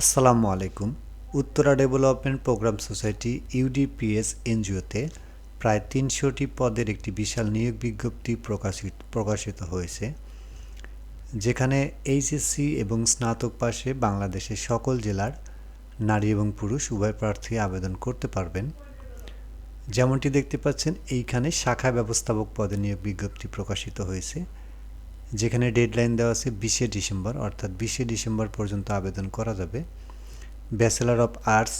আসসালামু আলাইকুম। Uttara development programme society UDPS এনজিওতে প্রায় তিনশোটি পদের একটি বিশাল নিয়োগ বিজ্ঞপ্তি প্রকাশিত প্রকাশিত হয়েছে, যেখানে এইচএসসি এবং স্নাতক পাশে বাংলাদেশের সকল জেলার নারী এবং পুরুষ উভয় প্রার্থী আবেদন করতে পারবেন। যেমনটি দেখতে পাচ্ছেন, এইখানে শাখা ব্যবস্থাপক পদে নিয়োগ বিজ্ঞপ্তি প্রকাশিত হয়েছে। যেখানে ডেডলাইন দেওয়া আছে বিশে ডিসেম্বর, অর্থাৎ বিশে ডিসেম্বর পর্যন্ত আবেদন করা যাবে। Bachelor of arts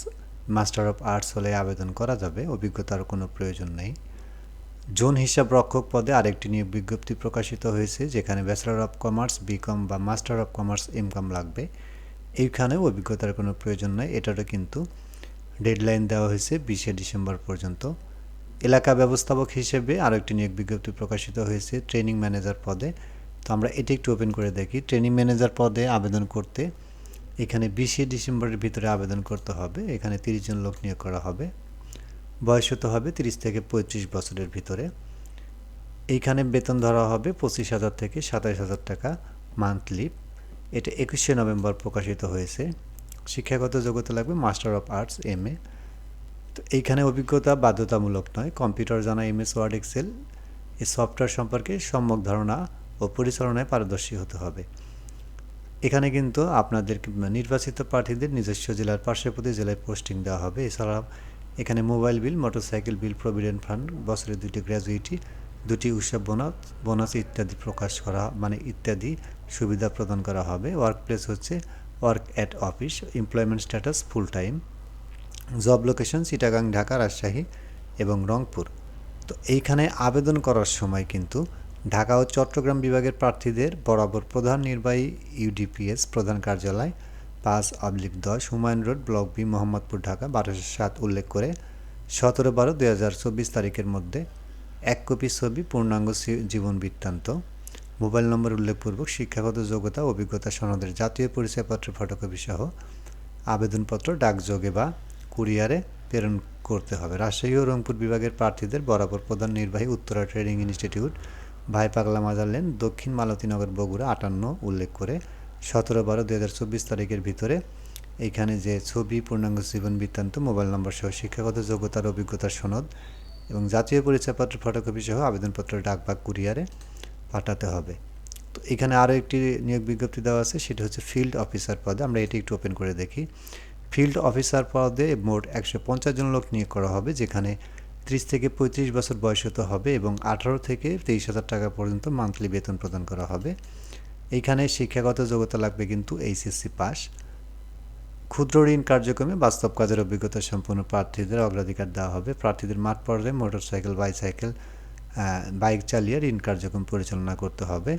master of arts হলে আবেদন করা যাবে, অভিজ্ঞতার কোনো প্রয়োজন নেই। জোন হিসাব রক্ষক পদে আরেকটি নিয়োগ বিজ্ঞপ্তি প্রকাশিত হয়েছে, যেখানে ব্যাচেলার অফ কমার্স বিকম বা মাস্টার অফ কমার্স ইনকাম লাগবে। এইখানেও অভিজ্ঞতার কোনো প্রয়োজন নয় এটারও কিন্তু ডেডলাইন দেওয়া হয়েছে বিশে ডিসেম্বর পর্যন্ত। এলাকা ব্যবস্থাপক হিসেবে আরও একটি নিয়োগ বিজ্ঞপ্তি প্রকাশিত হয়েছে ট্রেনিং ম্যানেজার পদে। তো আমরা এটি একটু ওপেন করে দেখি। ট্রেনিং ম্যানেজার পদে আবেদন করতে এখানে বিশে ডিসেম্বরের ভিতরে আবেদন করতে হবে। এখানে তিরিশ জন লোক নিয়োগ করা হবে। বয়স হতে হবে তিরিশ থেকে পঁয়ত্রিশ বছরের ভিতরে। এইখানে বেতন ধরা হবে পঁচিশ হাজার থেকে সাতাইশ হাজার টাকা মান্থলি এটা একুশে নভেম্বর প্রকাশিত হয়েছে। শিক্ষাগত যোগ্যতা লাগবে master of arts M A তো এইখানে অভিজ্ঞতা বাধ্যতামূলক নয়। কম্পিউটার জানা এমএস ওয়ার্ড এক্সেল এই সফটওয়্যার সম্পর্কে সম্যক ধারণা ও পরিচালনায় পারদর্শী হতে হবে। এখানে কিন্তু আপনাদের নির্বাচিত প্রার্থীদের নিজস্ব জেলার পার্শ্ববর্তী জেলায় পোস্টিং দেওয়া হবে। এছাড়াও এখানে mobile bill, motorcycle bill, provident fund, বছরে দুটি গ্র্যাজুইটি, দুটি উৎসব বোনাস বোনাস ইত্যাদি প্রকাশ করা মানে ইত্যাদি সুবিধা প্রদান করা হবে। ওয়ার্ক প্লেস হচ্ছে work at office, employment status full time. Job location Chittagong, Dhaka, Rajshahi এবং রংপুর। তো এইখানে আবেদন করার সময় কিন্তু ঢাকা ও চট্টগ্রাম বিভাগের প্রার্থীদের বরাবর প্রধান নির্বাহী ইউডিপিএস প্রধান কার্যালয় পাঁচ অবলিক দশ Humayun road block B Mohammadpur Dhaka বারোশো সাত উল্লেখ করে সতেরো বারো দুই হাজার চব্বিশ তারিখের মধ্যে এক কপি ছবি পূর্ণাঙ্গ জীবন বৃত্তান্ত। মোবাইল নম্বর উল্লেখপূর্বক শিক্ষাগত যোগ্যতা, অভিজ্ঞতা, সনদের জাতীয় পরিচয়পত্রের ফটোকপি সহ আবেদনপত্র ডাকযোগে বা কুরিয়ারে প্রেরণ করতে হবে। রাজশাহী ও রংপুর বিভাগের প্রার্থীদের বরাবর প্রধান নির্বাহী উত্তরা ট্রেনিং ইনস্টিটিউট ভাই পাগলা মাজার লেন দক্ষিণ মালতীনগর বগুড়া আটান্ন উল্লেখ করে সতেরো বারো দু হাজার চব্বিশ তারিখের ভিতরে এখানে যে ছবি, পূর্ণাঙ্গ জীবন বৃত্তান্ত, মোবাইল নম্বর সহ শিক্ষাগত যোগ্যতার অভিজ্ঞতার সনদ এবং জাতীয় পরিচয়পত্র ফটোকপি সহ আবেদনপত্র ডাক বা কুরিয়ারে পাঠাতে হবে। তো এখানে আরও একটি নিয়োগ বিজ্ঞপ্তি দেওয়া আছে, সেটা হচ্ছে ফিল্ড অফিসার পদে, আমরা এটি একটু ওপেন করে দেখি। ফিল্ড অফিসার পদে মোট একশো পঞ্চাশ জন লোক নিয়োগ করা হবে, যেখানে ত্রিশ থেকে পঁয়ত্রিশ বছর বয়স হতে হবে এবং আঠারো থেকে তেইশ হাজার টাকা পর্যন্ত মান্থলি বেতন প্রদান করা হবে। এইখানে শিক্ষাগত যোগ্যতা লাগবে কিন্তু এইচএসসি পাস ক্ষুদ্র ঋণ কার্যক্রমে বাস্তব কাজের অভিজ্ঞতা সম্পন্ন প্রার্থীদের অগ্রাধিকার দেওয়া হবে। প্রার্থীদের মাঠ পর্যায়ে মোটরসাইকেল, বাইসাইকেল বাইক চালিয়ে ঋণ কার্যক্রম পরিচালনা করতে হবে।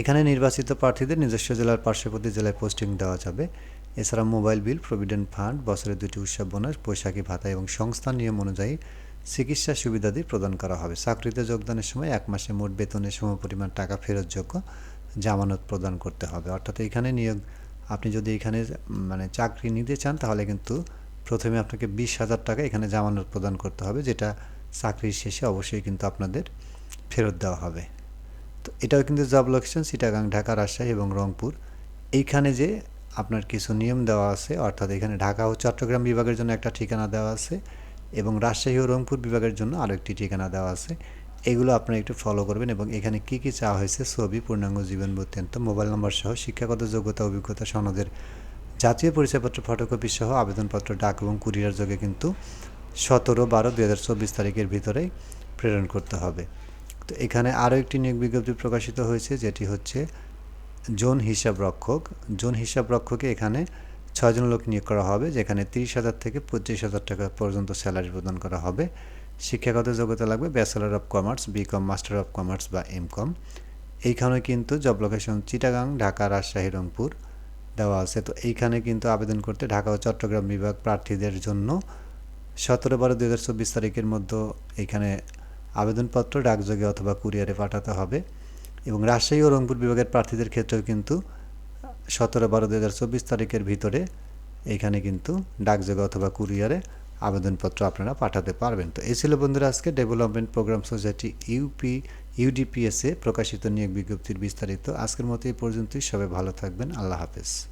এখানে নির্বাচিত প্রার্থীদের নিজস্ব জেলার পার্শ্ববর্তী জেলায় পোস্টিং দেওয়া যাবে। এছাড়া মোবাইল বিল, প্রভিডেন্ট ফান্ড, বছরে দুটি উৎসব বোনাস, বৈশাখী ভাতা এবং সংস্থার নিয়ম অনুযায়ী চিকিৎসা সুবিধাদি প্রদান করা হবে। চাকরিতে যোগদানের সময় এক মাসে মোট বেতনের সমপরিমাণ টাকা ফেরতযোগ্য জামানত প্রদান করতে হবে। অর্থাৎ এখানে নিয়োগ, আপনি যদি এখানে মানে চাকরি নিতে চান তাহলে কিন্তু প্রথমে আপনাকে বিশ হাজার টাকা এখানে জামানত প্রদান করতে হবে, যেটা চাকরির শেষে অবশ্যই কিন্তু আপনাদের ফেরত দেওয়া হবে। তো এটাও কিন্তু জব লোকেশন সিটাগাং ঢাকা, রাজশাহী এবং রংপুর। এইখানে যে আপনার কিছু নিয়ম দেওয়া আছে, অর্থাৎ এখানে ঢাকা ও চট্টগ্রাম বিভাগের জন্য একটা ঠিকানা দেওয়া আছে এবং রাজশাহী ও রংপুর বিভাগের জন্য আরও একটি ঠিকানা দেওয়া আছে। এগুলো আপনারা একটু ফলো করবেন এবং এখানে কি কি চাওয়া হয়েছে, ছবি, পূর্ণাঙ্গ জীবন বৃত্তান্ত মোবাইল নম্বর সহ শিক্ষাগত যোগ্যতা, অভিজ্ঞতা, সনদের জাতীয় পরিচয়পত্র ফটোকপি সহ আবেদনপত্র, ডাক এবং কুরিয়ার যোগে কিন্তু সতেরো, বারো দু হাজার চব্বিশ তারিখের ভিতরেই প্রেরণ করতে হবে। তো এখানে আরও একটি নিয়োগ বিজ্ঞপ্তি প্রকাশিত হয়েছে, যেটি হচ্ছে জোন হিসাব রক্ষক। জোন হিসাব রক্ষকে এখানে ছয়জন লোক নিয়োগ করা হবে, যেখানে তিরিশ হাজার থেকে পঁচিশ হাজার টাকা পর্যন্ত স্যালারি প্রদান করা হবে। শিক্ষাগত যোগ্যতা লাগবে bachelor of commerce BCom master of commerce বা এম কম এইখানে কিন্তু জব লোকেশন চিটাগাং ঢাকা রাজশাহী রংপুর দেওয়া আছে। তো এইখানে কিন্তু আবেদন করতে ঢাকা ও চট্টগ্রাম বিভাগ প্রার্থীদের জন্য সতেরো বারো দু হাজার চব্বিশ তারিখের মধ্যে এইখানে আবেদনপত্র, ডাকযোগে অথবা কুরিয়ারে পাঠাতে হবে। এবং রাজশাহী ও রংপুর বিভাগের প্রার্থীদের ক্ষেত্রেও কিন্তু সতেরো বারো দু হাজার চব্বিশ তারিখের ভিতরে এখানে কিন্তু ডাকযোগ অথবা কুরিয়ারে আবেদনপত্র আপনারা পাঠাতে পারবেন। তো এই ছিল বন্ধুরা আজকে ডেভেলপমেন্ট প্রোগ্রাম সোসাইটি ইউপি ইউডিপিএসএ প্রকাশিত নিয়োগ বিজ্ঞপ্তির বিস্তারিত। আজকের মতো এই পর্যন্তই। সবাই ভালো থাকবেন। আল্লাহ হাফেজ।